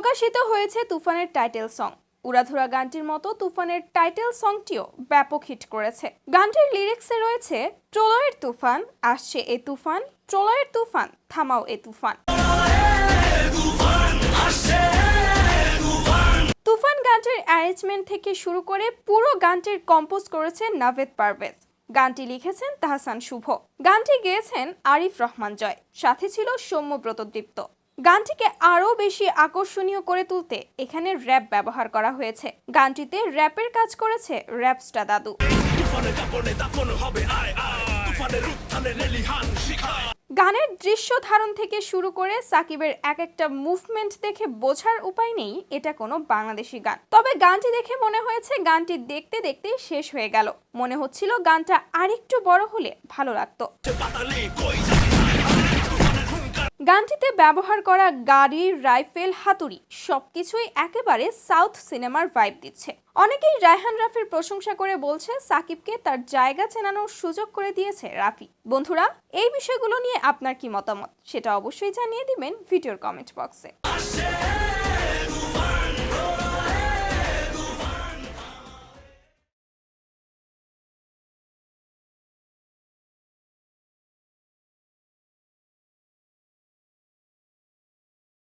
প্রকাশিত হয়েছে তুফানের টাইটেল সং। উড়াধুরা গানটির মতো তুফানের টাইটেল সংটিও ব্যাপক হিট করেছে। গানটির লিরিক্সে রয়েছে প্রলয়ের তুফান, আসছে এ তুফান প্রলয়ের তুফান, থামাও এ তুফান। তুফান গানটির অ্যারেঞ্জমেন্ট থেকে শুরু করে পুরো গানটির কম্পোজ করেছেন নাভেদ পারভেজ। গানটি লিখেছেন তাহসান শুভ। গানটি গেয়েছেন আরিফ রহমান জয়। সাথে ছিল সৌম্যব্রত দীপ্ত গানটিকে আরও বেশি আকর্ষণীয় করে তুলতে এখানে র্যাপ ব্যবহার করা হয়েছে। গানটিতে র্যাপের কাজ করেছে র্যাপস্টা দাদু। গানের দৃশ্য ধারণ থেকে শুরু করে সাকিবের এক একটা মুভমেন্ট দেখে বোঝার উপায় নেই, এটা কোনো বাংলাদেশি গান। তবে গানটি দেখে মনে হয়েছে গানটি দেখতে দেখতে শেষ হয়ে গেল। মনে হচ্ছিল গানটা আরেকটু বড় হলে ভালো লাগতো। গানটিতে ব্যবহার করা গাড়ি, রাইফেল, হাতুড়ি সবকিছুই একেবারে সাউথ সিনেমার ভাইব দিচ্ছে। অনেকেই রায়হান রাফির প্রশংসা করে বলছে, সাকিবকে তার জায়গা চেনানোর সুযোগ করে দিয়েছে রাফি। বন্ধুরা, এই বিষয়গুলো নিয়ে আপনার কি মতামত? সেটা অবশ্যই জানিয়ে দিবেন ভিডিওর কমেন্ট বক্সে।